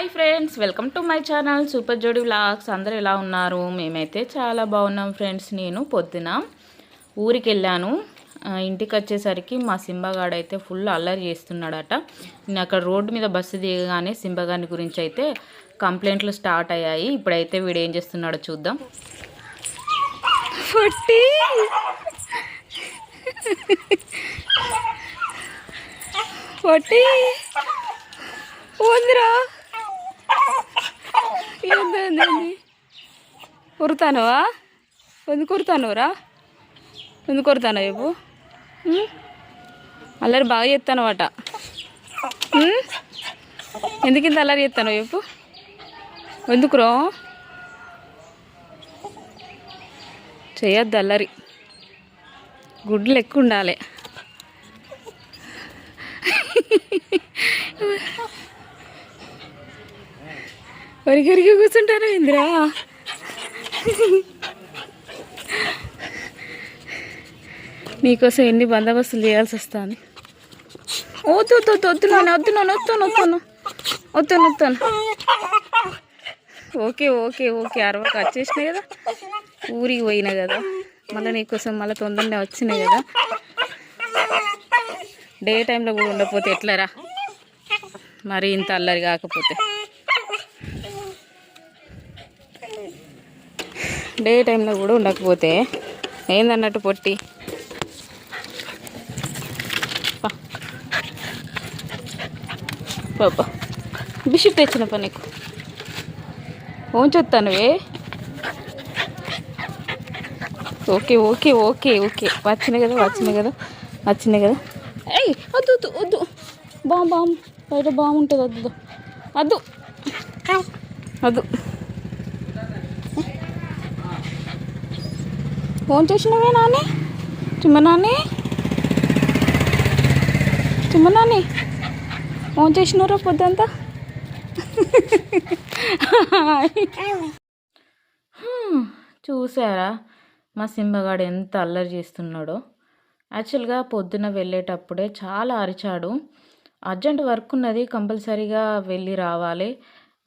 Hi friends welcome to my channel super Jodi vlogs. అందరూ ఎలా ఉన్నారు? మేమైతే చాలా బాగున్నాం ఫ్రెండ్స్. నేను పొద్దున ఊరికి వెళ్ళాను ఇంటికి వచ్చేసరికి మా సింబగాడు అయితే ఫుల్ అల్లరి చేస్తున్నాడట. నేను అక్కడ రోడ్డు మీద బస్సు దిగగానే సింబగాని గురించి అయితే కంప్లైంట్లు స్టార్ట్ అయ్యాయి. ఇప్పుడైతే వీడు ఏం చేస్తున్నాడో చూద్దాం. పొట్టి! పొట్టి! ఉందిరా! ఏందండి? ఉరుతానువా? ఎందుకు ఉరుతానురా ఎందుకు ఉరుతాను చెప్పు. అల్లరి బాగా చేస్తానవాట. ఎందుకు ఇంత అల్లరి చేస్తాను చెప్పు. ఎందుకురా? చేయొద్దు అల్లరి. గుడ్లు ఎక్కువ ఉండాలి. ఒరిగరికి కూర్చుంటారా ఇందిరా. నీకోసం ఎన్ని బందోబస్తులు చేయాల్సి వస్తుంది వద్దు వద్దు వద్దు వద్దున్నాను వద్దున్నాను వస్తాను వస్తాను వస్తాను వస్తాను ఓకే ఓకే ఓకే అరవకు వచ్చేసినాయి కదా? ఊరికి పోయినా కదా? మళ్ళీ నీకోసం మళ్ళీ తొందరనే వచ్చినాయి కదా? డే టైంలో కూడా ఉండకపోతే ఎట్లరా? మరి ఇంత అల్లరి కాకపోతే. డే టైంలో కూడా ఉండకపోతే ఏందన్నట్టు పొట్టి? పాపా బిషప్ తెచ్చిన పని నీకు. ఉంచొస్తానువే ఓకే ఓకే ఓకే ఓకే. వచ్చినాయి కదా వచ్చినాయి కదా వచ్చినాయి కదా. ఏయ్ వద్దు వద్దు వద్దు. బామ్ బామ్ బయట బాగుంటుంది వద్దు. వద్దు. వద్దు. ఫోన్ చేసినవే నాని? చిమ్మ నాని? ఫోన్ చేసినారా పొద్దంతా? చూసారా? మా సింబగాడు ఎంత అల్లరి చేస్తున్నాడో. యాక్చువల్గా పొద్దున వెళ్ళేటప్పుడే చాలా అరిచాడు. అర్జెంట్ వర్క్ ఉన్నది కంపల్సరీగా వెళ్ళి రావాలి.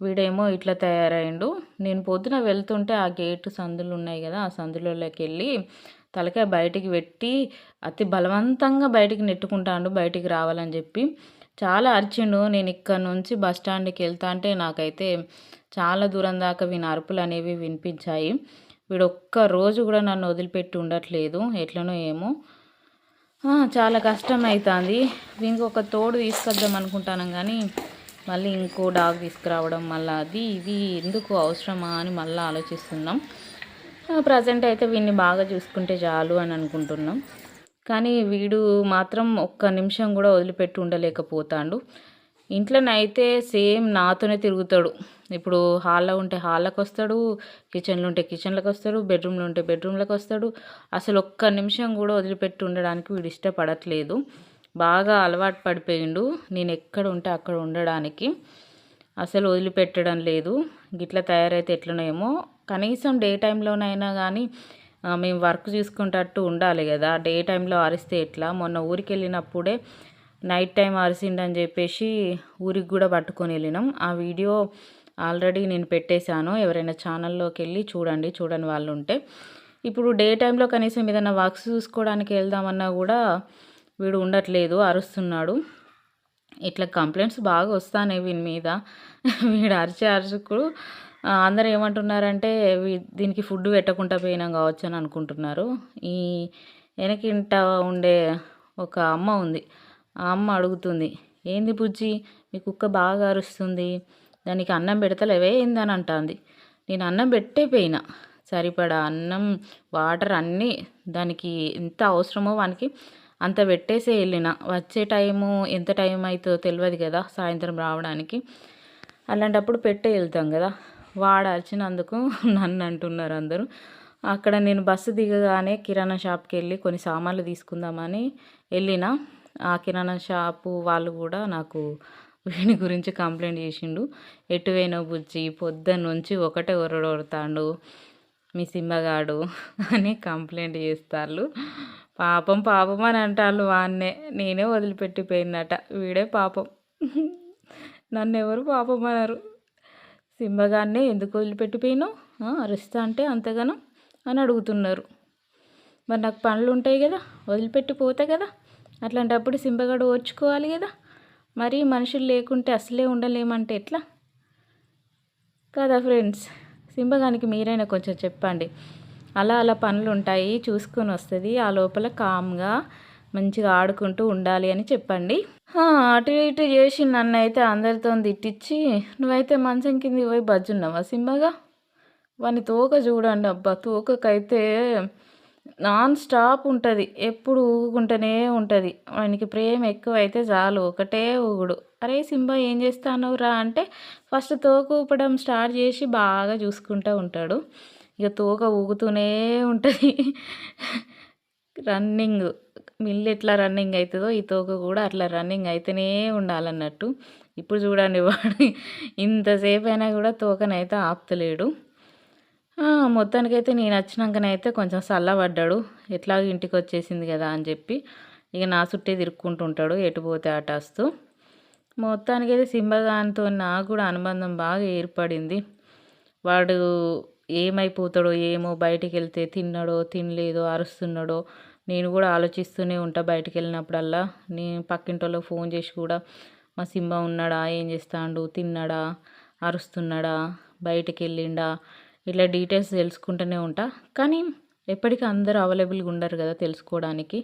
వీడేమో ఇట్లా తయారైండు నేను పొద్దున వెళ్తుంటే ఆ గేటు సందులు ఉన్నాయి కదా ఆ సందులలోకి వెళ్ళి తలకాయ బయటికి పెట్టి అతి బలవంతంగా బయటికి నెట్టుకుంటాడు బయటికి రావాలని చెప్పి. చాలా అరిచిండు. నేను ఇక్కడ నుంచి బస్ స్టాండ్కి వెళ్తా అంటే నాకైతే చాలా దూరం దాకా వీని అరుపులు అనేవి వినిపించాయి. వీడు ఒక్క రోజు కూడా నన్ను వదిలిపెట్టి ఉండట్లేదు. ఎట్లనో ఏమో. చాలా కష్టం అవుతుంది ఇంకొక తోడు తీసుకొద్దాం అనుకుంటాను కానీ మళ్ళీ ఇంకో డాగ్ తీసుకురావడం మళ్ళీ అది ఇది ఎందుకు అవసరమా అని మళ్ళీ ఆలోచిస్తున్నాం. ప్రజెంట్ అయితే వీడిని బాగా చూసుకుంటే చాలు అని అనుకుంటున్నాం. కానీ వీడు మాత్రం ఒక్క నిమిషం కూడా వదిలిపెట్టి ఉండలేకపోతాడు. ఇంట్లోనైతే సేమ్ నాతోనే తిరుగుతాడు. ఇప్పుడు హాల్లో ఉంటే హాల్లోకి వస్తాడు కిచెన్లో ఉంటే కిచెన్లోకి వస్తాడు బెడ్రూమ్లో ఉంటే బెడ్రూమ్లోకి వస్తాడు. అసలు ఒక్క నిమిషం కూడా వదిలిపెట్టి ఉండడానికి వీడు ఇష్టపడట్లేదు. బాగా అలవాటు పడిపోయిండు. నేను ఎక్కడ ఉంటే అక్కడ ఉండడానికి. అసలు వదిలిపెట్టడం లేదు. గిట్లా తయారైతే ఎట్లనేమో కనీసం డే టైంలోనైనా కానీ మేము వర్క్ చూసుకుంటట్టు ఉండాలి కదా డే టైంలో అరిస్తే ఎట్లా? మొన్న ఊరికి వెళ్ళినప్పుడే నైట్ టైం అరిసిండని చెప్పేసి ఊరికి కూడా పట్టుకొని వెళ్ళినాం. ఆ వీడియో ఆల్రెడీ నేను పెట్టేశాను. ఎవరైనా ఛానల్లోకి వెళ్ళి చూడండి చూడని వాళ్ళు ఉంటే ఇప్పుడు డే టైంలో కనీసం ఏదైనా వర్క్స్ చూసుకోవడానికి వెళ్దామన్నా కూడా వీడు ఉండట్లేదు అరుస్తున్నాడు. ఇట్లా కంప్లైంట్స్ బాగా వస్తాయి వీని మీద. వీడు అరిచే అరుచుకు అందరు అందరూ ఏమంటున్నారంటే దీనికి ఫుడ్ పెట్టకుండా పోయినాం కావచ్చు అని అనుకుంటున్నారు. ఈ వెనకింట ఉండే ఒక అమ్మ ఉంది. ఆ అమ్మ అడుగుతుంది ఏంది బుజ్జి మీ కుక్క బాగా అరుస్తుంది దానికి అన్నం పెడతలేవే ఏందని అంటుంది. నేను అన్నం పెట్టే పోయినా. సరిపడా అన్నం వాటర్ అన్నీ దానికి ఎంత అవసరమో వానికి అంత పెట్టేసే వెళ్ళిన. వచ్చే టైము ఎంత టైం అవుతుందో తెలియదు కదా సాయంత్రం రావడానికి. అలాంటప్పుడు పెట్టే వెళ్తాం కదా. వాడు అరిచినందుకు నన్ను అంటున్నారు అందరూ. అక్కడ నేను బస్సు దిగగానే కిరాణా షాప్కి వెళ్ళి కొన్ని సామాన్లు తీసుకుందామని వెళ్ళిన. ఆ కిరాణా షాపు వాళ్ళు కూడా నాకు వీని గురించి కంప్లైంట్ చేసిండు. ఎటు బుజ్జి పొద్దున్న నుంచి ఒకటే ఒరడొడతాడు. మీ సింబగాడు అని కంప్లైంట్ చేస్తారు పాపం పాపం అని అంటాను వాన్నే. నేనే వదిలిపెట్టిపోయినట. వీడే పాపం. నన్ను ఎవరు పాపం అనరు. సింబగాన్నే ఎందుకు వదిలిపెట్టిపోయినావు అరుస్తా అంటే అంతగానో అని అడుగుతున్నారు. మరి నాకు పనులు ఉంటాయి కదా? వదిలిపెట్టిపోతా కదా? అట్లాంటప్పుడు సింబగాడు ఓర్చుకోవాలి కదా? మరి మనుషులు లేకుంటే అసలే ఉండలేమంటే ఎట్లా? కదా ఫ్రెండ్స్ సింబగానికి మీరైనా కొంచెం చెప్పండి. అలా అలా పనులు ఉంటాయి చూసుకొని వస్తుంది ఆ లోపల కామ్గా మంచిగా ఆడుకుంటూ ఉండాలి అని చెప్పండి. అటు ఇటు చేసి నన్ను అయితే అందరితో తిట్టించి నువ్వైతే మంచం కింద పోయి బజ్జున్నావా సింబగా వాని తోక చూడండి అబ్బా. తోకకైతే నాన్ స్టాప్ ఉంటుంది. ఎప్పుడు ఊగుకుంటూనే ఉంటుంది. వానికి ప్రేమ ఎక్కువ అయితే చాలు. ఒకటే ఊగుడు. అరే సింబా ఏం చేస్తాను రా అంటే ఫస్ట్ తోక ఊపడం స్టార్ట్ చేసి బాగా చూసుకుంటూ ఉంటాడు. ఇక తోక ఊగుతూనే ఉంటుంది. రన్నింగ్ మిల్లు ఎట్లా రన్నింగ్ అవుతుందో ఈ తోక కూడా అట్లా రన్నింగ్ అయితేనే ఉండాలన్నట్టు. ఇప్పుడు చూడండి వాడు ఇంతసేపు అయినా కూడా తోకనైతే ఆపుతలేడు. మొత్తానికైతే నేను వచ్చినాకనైతే కొంచెం చల్లబడ్డాడు. ఎట్లాగో ఇంటికి వచ్చేసింది కదా అని చెప్పి ఇక నా చుట్టే తిరుక్కుంటుంటాడు ఎటు పోతే ఆటేస్తూ మొత్తానికైతే సింబగాన్తో నాకు కూడా అనుబంధం బాగా ఏర్పడింది. వాడు ఏమైపోతాడో ఏమో బయటికి వెళ్తే తిన్నాడో తినలేదో అరుస్తున్నాడో నేను కూడా ఆలోచిస్తూనే ఉంటా బయటికి వెళ్ళినప్పుడల్లా నేను పక్కింటి ఫోన్ చేసి కూడా మా సింహ ఉన్నాడా? ఏం చేస్తాడు? తిన్నాడా? అరుస్తున్నాడా? బయటికి వెళ్ళిండా ఇట్లా డీటెయిల్స్ తెలుసుకుంటూనే ఉంటా. కానీ ఎప్పటికీ అందరూ అవైలబుల్గా ఉండరు కదా తెలుసుకోవడానికి.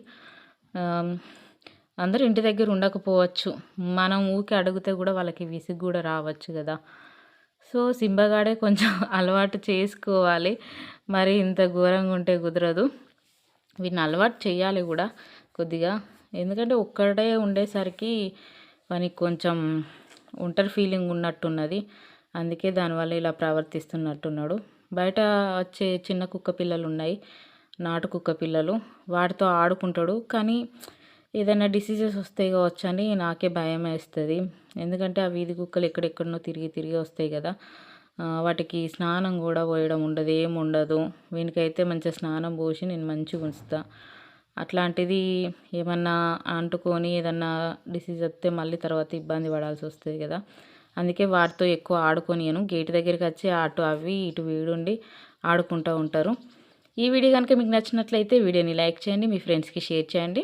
అందరూ ఇంటి దగ్గర ఉండకపోవచ్చు. మనం ఊరికి అడిగితే కూడా వాళ్ళకి విసిగి కూడా రావచ్చు కదా. సో సింబగాడే కొంచెం అలవాటు చేసుకోవాలి. మరి ఇంత ఘోరంగా ఉంటే కుదరదు. వీటిని అలవాటు చేయాలి కూడా కొద్దిగా. ఎందుకంటే ఒక్కడే ఉండేసరికి వానికి కొంచెం ఒంటరి ఫీలింగ్ ఉన్నట్టున్నది. అందుకే దానివల్ల ఇలా ప్రవర్తిస్తున్నట్టున్నాడు. బయట వచ్చే చిన్న కుక్క పిల్లలు ఉన్నాయి. నాటు కుక్క పిల్లలు. వాటితో ఆడుకుంటాడు. కానీ ఏదైనా డిసీజెస్ వస్తాయి కావచ్చు అని నాకే భయం వేస్తుంది. ఎందుకంటే ఆ వీధి కుక్కలు ఎక్కడెక్కడనో తిరిగి తిరిగి వస్తాయి కదా. వాటికి స్నానం కూడా పోయడం ఉండదు ఏం ఉండదు. వీనికైతే మంచిగా స్నానం పోసి నేను మంచిగా ఉంచుతా. అట్లాంటిది ఏమన్నా అంటుకొని ఏదన్నా డిసీజ్ వస్తే మళ్ళీ తర్వాత ఇబ్బంది పడాల్సి వస్తుంది కదా. అందుకే వాటితో ఎక్కువ ఆడుకొనియను. గేట్ దగ్గరికి వచ్చి అటు అవి ఇటు వీడుండి ఆడుకుంటూ ఉంటారు. ఈ వీడియో కనుక మీకు నచ్చినట్లయితే వీడియోని లైక్ చేయండి మీ ఫ్రెండ్స్కి షేర్ చేయండి.